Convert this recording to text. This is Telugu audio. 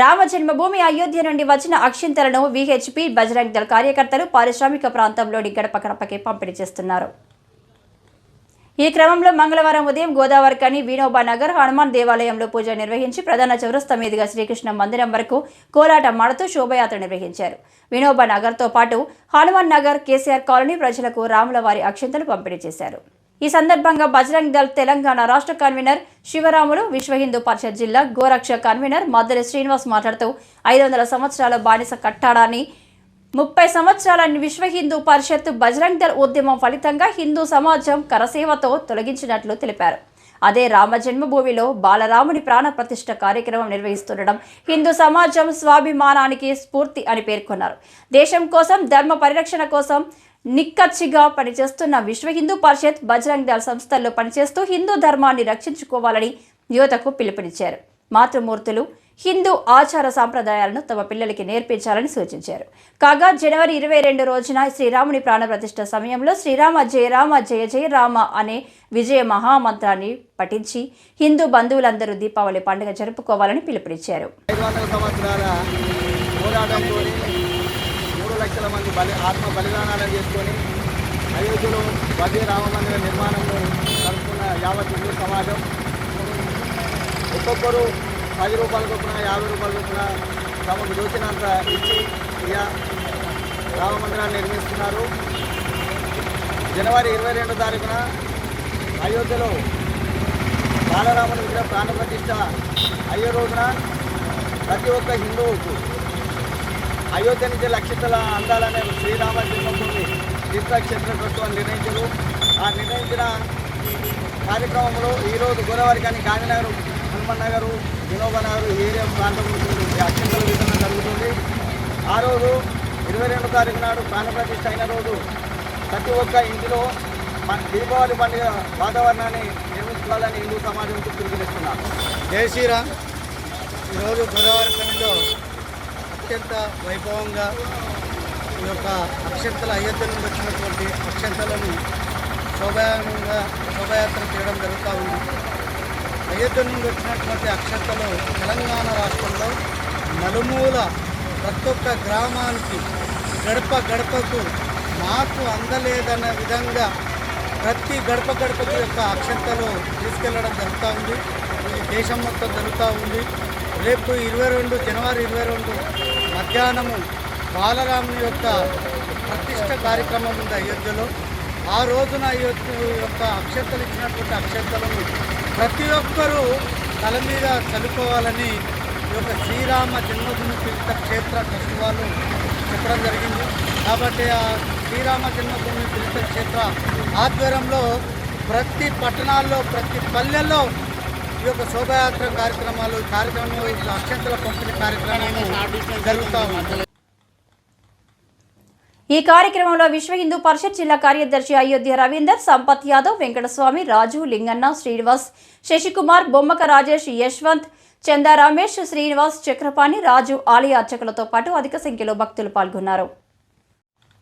రామ జన్మభూమి అయోధ్య నుండి వచ్చిన అక్షింతలను విహెచ్పి బజరంగ్ దళ కార్యకర్తలు పారిశ్రామిక ప్రాంతంలోని గడప గడపకి పంపిణీ చేస్తున్నారు. ఈ క్రమంలో మంగళవారం ఉదయం గోదావరికని వినోబా నగర్ హనుమాన్ దేవాలయంలో పూజ నిర్వహించి ప్రధాన చౌరస్తా మీదుగా శ్రీకృష్ణ మందిరం వరకు కోలాట మాడుతూ శోభయాత్ర నిర్వహించారు. వినోబా నగర్తో పాటు హనుమాన్ నగర్ కేసీఆర్ కాలనీ ప్రజలకు రాముల వారి అక్షంతలు పంపిణీ చేశారు. ఈ సందర్భంగా బజరంగ్ దళ్ తెలంగాణ రాష్ట్ర కన్వీనర్ శివరాములు విశ్వ హిందూ పరిషత్ జిల్లా గోరక్ష కన్వీనర్ మద్దరి శ్రీనివాస్ మాట్లాడుతూ ఐదు వందల సంవత్సరాల బానిస కట్టాడాన్ని ముప్పై సంవత్సరాల విశ్వ హిందూ పరిషత్ బజరంగ్ దళ్ ఉద్యమం ఫలితంగా హిందూ సమాజం కరసేవతో తొలగించినట్లు తెలిపారు. అదే రామ జన్మభూమిలో బాలరాముని ప్రాణ ప్రతిష్ఠ కార్యక్రమం నిర్వహిస్తుండడం హిందూ సమాజం స్వాభిమానానికి స్ఫూర్తి అని పేర్కొన్నారు. దేశం కోసం ధర్మ పరిరక్షణ కోసం నిక్కచ్చిగా పనిచేస్తున్న విశ్వ హిందూ పరిషత్ బజరంగ్ దళ సంస్థల్లో పనిచేస్తూ హిందూ ధర్మాన్ని రక్షించుకోవాలని యువతకు పిలుపునిచ్చారు. మాతృమూర్తులు హిందూ ఆచార సాంప్రదాయాలను తమ పిల్లలకి నేర్పించాలని సూచించారు. కాగా జనవరి ఇరవై రెండు రోజున శ్రీరాముని ప్రాణప్రతిష్ఠ సమయంలో శ్రీరామ జయ రామ జయ జయ రామ అనే విజయ మహామంత్రాన్ని పఠించి హిందూ బంధువులందరూ దీపావళి పండుగ జరుపుకోవాలని పిలుపునిచ్చారు ఐదు వందల సంవత్సరాల పోరాటంతో మూడు లక్షల మంది బలి ఆత్మ బలిదానాలను చేసుకొని అయోధ్యలో వదే రామ మందిర నిర్మాణంలో కలుపుకున్న యావత్ హిందూ సమాజం. ఒక్కొక్కరు పది రూపాయల చొప్పున యాభై రూపాయల చొప్పున తమకు దోచినంత ఇచ్చి ఇక రామ మందిరాన్ని నిర్మిస్తున్నారు. జనవరి ఇరవై రెండు తారీఖున అయోధ్యలో బాలరాముని విగ్రహ ప్రాణప్రతిష్ఠ అయ్యే రోజున ప్రతి ఒక్క హిందువుకు అయోధ్య నుంచి లక్షితల అందాలనే శ్రీరామ జన్మభూమి తీర్థక్షేత్ర ప్రభుత్వం నిర్ణయించారు. ఆ నిర్ణయించిన కార్యక్రమంలో ఈరోజు గోదావరి కానీ గాంధీనగర్ హనుమన్ నగర్ వినోబా నగర్ ఏరియా ప్రాంతం నుంచి విధంగా జరుగుతుంది. ఆ రోజు ఇరవై రెండు తారీఖు నాడు ప్రాణప్రతిష్ఠ అయిన రోజు ప్రతి ఒక్క ఇంటిలో మన దీపావళి పండుగ వాతావరణాన్ని నిర్మించుకోవాలని హిందూ సమాజంకు పిలుపునిస్తున్నారు జై శ్రీరామ్. ఈరోజు గోదావరి కనిలో అత్యంత వైభవంగా ఈ యొక్క అక్షంతల అయోధ్య నుండి వచ్చినటువంటి అక్షంతలను శోభాయంగా శోభయాత్ర చేయడం జరుగుతూ ఉంది. అయోధ్య నుండి వచ్చినటువంటి అక్షంతలు తెలంగాణ రాష్ట్రంలో నలుమూల ప్రతి ఒక్క గ్రామానికి గడప గడపకు మాకు అందలేదన్న విధంగా ప్రతి గడప గడపకు యొక్క అక్షంతలు తీసుకెళ్ళడం జరుగుతూ ఉంది. ఇది దేశం మొత్తం జరుగుతూ ఉంది. రేపు ఇరవై రెండు జనవరి ఇరవై రెండు మధ్యాహ్నము బాలరాముని యొక్క ప్రతిష్ట కార్యక్రమం ఉంది అయోధ్యలో. ఆ రోజున అయోధ్య యొక్క అక్షతలు ఇచ్చినటువంటి అక్షతలను ప్రతి ఒక్కరూ తల మీద చదువుకోవాలని ఈ యొక్క శ్రీరామ జన్మభూమి తీర్థ క్షేత్ర ట్రస్ట్ వాళ్ళు చెప్పడం జరిగింది. కాబట్టి ఆ శ్రీరామ జన్మభూమి తీర్థ క్షేత్ర ఆధ్వర్యంలో ప్రతి పట్టణాల్లో ప్రతి పల్లెల్లో ఈ యొక్క శోభయాత్ర కార్యక్రమాలు కార్యక్రమం ఇట్లా అక్షంతల పంపిణీ కార్యక్రమాలు జరుగుతూ ఈ కార్యక్రమంలో విశ్వ హిందూ పరిషత్ జిల్లా కార్యదర్శి అయోధ్య రవీందర్ సంపత్ యాదవ్ వెంకటస్వామి రాజు లింగన్న శ్రీనివాస్ శశికుమార్ బొమ్మక రాజేష్ యశ్వంత్ చందా రమేష్ శ్రీనివాస్ చక్రపాణి రాజు ఆలయ అర్చకులతో పాటు అధిక సంఖ్యలో భక్తులు పాల్గొన్నారు.